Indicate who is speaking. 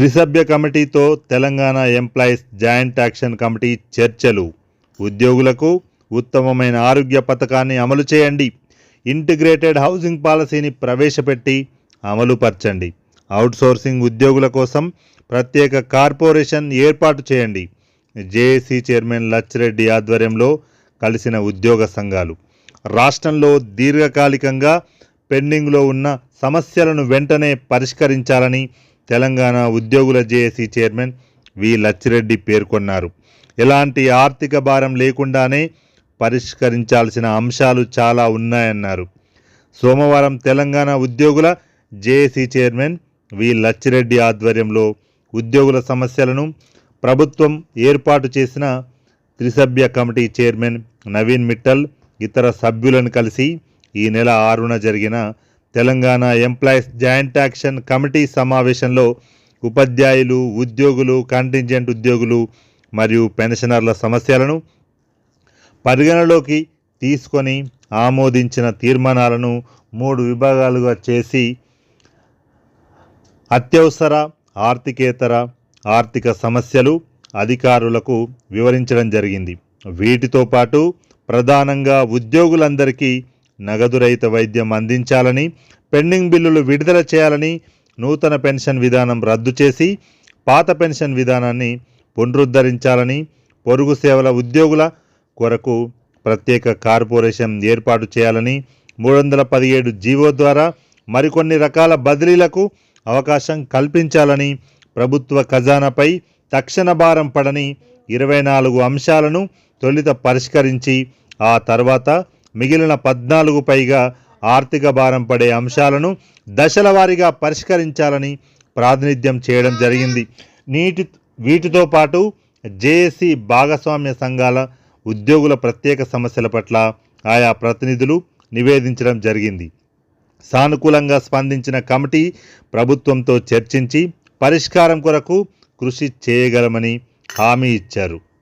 Speaker 1: త్రిసభ్య కమిటీతో Telangana employees joint action committee చర్చలు. ఉద్యోగులకు ఉత్తమమైన ఆరోగ్య పథకాన్ని అమలు చేయండి. ఇంటిగ్రేటెడ్ హౌసింగ్ పాలసీని ప్రవేశపెట్టి అమలుపరచండి అవుట్సోర్సింగ్ ఉద్యోగుల కోసం ప్రత్యేక కార్పొరేషన్ ఏర్పాటు చేయండి. జేఏసీ చైర్మన్ లచ్చిరెడ్డి ఆధ్వర్యంలో కలిసిన ఉద్యోగ సంఘాలు. రాష్ట్రంలో దీర్ఘకాలికంగా పెండింగ్లో ఉన్న సమస్యలను వెంటనే పరిష్కరించాలని తెలంగాణ ఉద్యోగుల జేఏసీ చైర్మన్ వి. లచ్చిరెడ్డి పేర్కొన్నారు. ఎలాంటి ఆర్థిక భారం లేకుండానే పరిష్కరించాల్సిన అంశాలు చాలా ఉన్నాయన్నారు. సోమవారం తెలంగాణ ఉద్యోగుల జేఏసీ చైర్మన్ వి. లచ్చిరెడ్డి ఆధ్వర్యంలో ఉద్యోగుల సమస్యలను ప్రభుత్వం ఏర్పాటు చేసిన త్రిసభ్య కమిటీ చైర్మన్ నవీన్ మిట్టల్ ఇతర సభ్యులను కలిసి ఈ నెల ఆరున జరిగిన Telangana employees joint action committee సమావేశంలో ఉపాధ్యాయులు ఉద్యోగులు కంటింజెంట్ ఉద్యోగులు మరియు పెన్షనర్ల సమస్యలను పరిగణలోకి తీసుకొని ఆమోదించిన తీర్మానాలను మూడు విభాగాలుగా చేసి అత్యవసర ఆర్థికేతర ఆర్థిక సమస్యలు అధికారులకు వివరించడం జరిగింది. వీటితో పాటు ప్రధానంగా ఉద్యోగులందరికీ నగదు రహిత వైద్యం అందించాలని పెండింగ్ బిల్లులు విడుదల చేయాలని నూతన పెన్షన్ విధానం రద్దు చేసి పాత పెన్షన్ విధానాన్ని పునరుద్ధరించాలని పొరుగు సేవల ఉద్యోగుల కొరకు ప్రత్యేక కార్పొరేషన్ ఏర్పాటు చేయాలని మూడు వందల పదిహేడు జీవో ద్వారా మరికొన్ని రకాల బదిలీలకు అవకాశం కల్పించాలని ప్రభుత్వ ఖజానాపై తక్షణ భారం పడని ఇరవై నాలుగు అంశాలను తొలిత పరిష్కరించి ఆ తర్వాత మిగిలిన పద్నాలుగు పైగా ఆర్థిక భారం పడే అంశాలను దశల వారీగా పరిష్కరించాలని ప్రాతినిధ్యం చేయడం జరిగింది. నీటి వీటితో పాటు జేఏసీ భాగస్వామ్య సంఘాల ఉద్యోగుల ప్రత్యేక సమస్యల పట్ల ఆయా ప్రతినిధులు నివేదించడం జరిగింది. సానుకూలంగా స్పందించిన కమిటీ ప్రభుత్వంతో చర్చించి పరిష్కారం కొరకు కృషి చేయగలమని హామీ ఇచ్చారు.